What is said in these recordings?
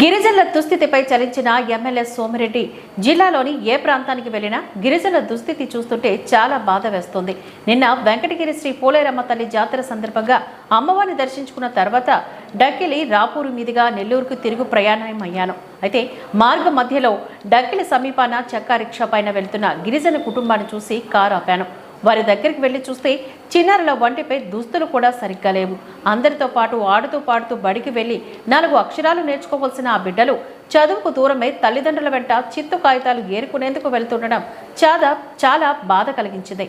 గిరిజనుల దుస్థితిపై చలించిన ఎమ్మెల్యే సోమిరెడ్డి జిల్లాలోని ఏ ప్రాంతానికి వెళ్ళినా గిరిజనుల దుస్థితి చూస్తుంటే చాలా బాధ వేస్తుంది. నిన్న వెంకటగిరి శ్రీ పోలేరమ్మ తల్లి జాతర సందర్భంగా అమ్మవారిని దర్శించుకున్న తర్వాత డక్కిలి రాపూరు మీదుగా నెల్లూరుకు తిరుగు ప్రయాణం అయ్యాను అయితే మార్గ మధ్యలో డక్కిలి సమీపాన చక్కా రిక్షా పైన వెళ్తున్న గిరిజన కుటుంబాన్ని చూసి కారు ఆపాను వారి దగ్గరికి వెళ్ళి చూస్తే చిన్నారుల వంటిపై దుస్తులు కూడా సరిగ్గా లేవు. అందరితో పాటు ఆడుతూ పాడుతూ బడికి వెళ్ళి నాలుగు అక్షరాలు నేర్చుకోవాల్సిన ఆ బిడ్డలు చదువుకు దూరమై తల్లిదండ్రుల వెంట చిత్తు కాగితాలు ఏరుకునేందుకు వెళ్తుండడం చాలా చాలా బాధ కలిగించింది.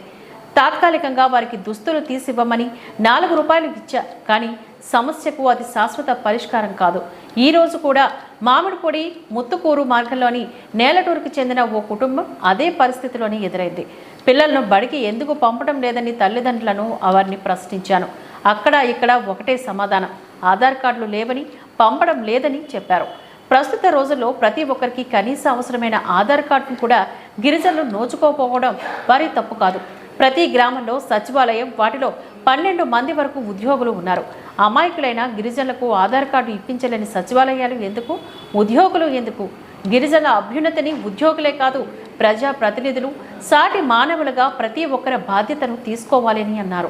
తాత్కాలికంగా వారికి దుస్తులు తీసివ్వమని నాలుగు రూపాయలు ఇచ్చారు కానీ సమస్యకు అది శాశ్వత పరిష్కారం కాదు. ఈ రోజు కూడా మామిడిపొడి ముత్తుకూరు మార్గంలోని నేలటూరుకు చెందిన ఓ కుటుంబం అదే పరిస్థితిలోనే ఎదురైంది. పిల్లలను బడికి ఎందుకు పంపడం లేదని తల్లిదండ్రులను వారిని ప్రశ్నించాను. అక్కడ ఇక్కడ ఒకటే సమాధానం. ఆధార్ కార్డులు లేవని పంపడం లేదని చెప్పారు. ప్రస్తుత రోజుల్లో ప్రతి ఒక్కరికి కనీస అవసరమైన ఆధార్ కార్డును కూడా గిరిజనులు నోచుకోకపోవడం వారి తప్పు కాదు. ప్రతి గ్రామంలో సచివాలయం వాటిలో పన్నెండు మంది వరకు ఉద్యోగులు ఉన్నారు. అమాయకులైన గిరిజనులకు ఆధార్ కార్డు ఇప్పించలేని సచివాలయాలు ఎందుకు? ఉద్యోగులు ఎందుకు? గిరిజనుల అభ్యున్నతిని ఉద్యోగులే కాదు ప్రజా ప్రతినిధులు సాటి మానవులుగా ప్రతి ఒక్కరి బాధ్యతను తీసుకోవాలని అన్నారు.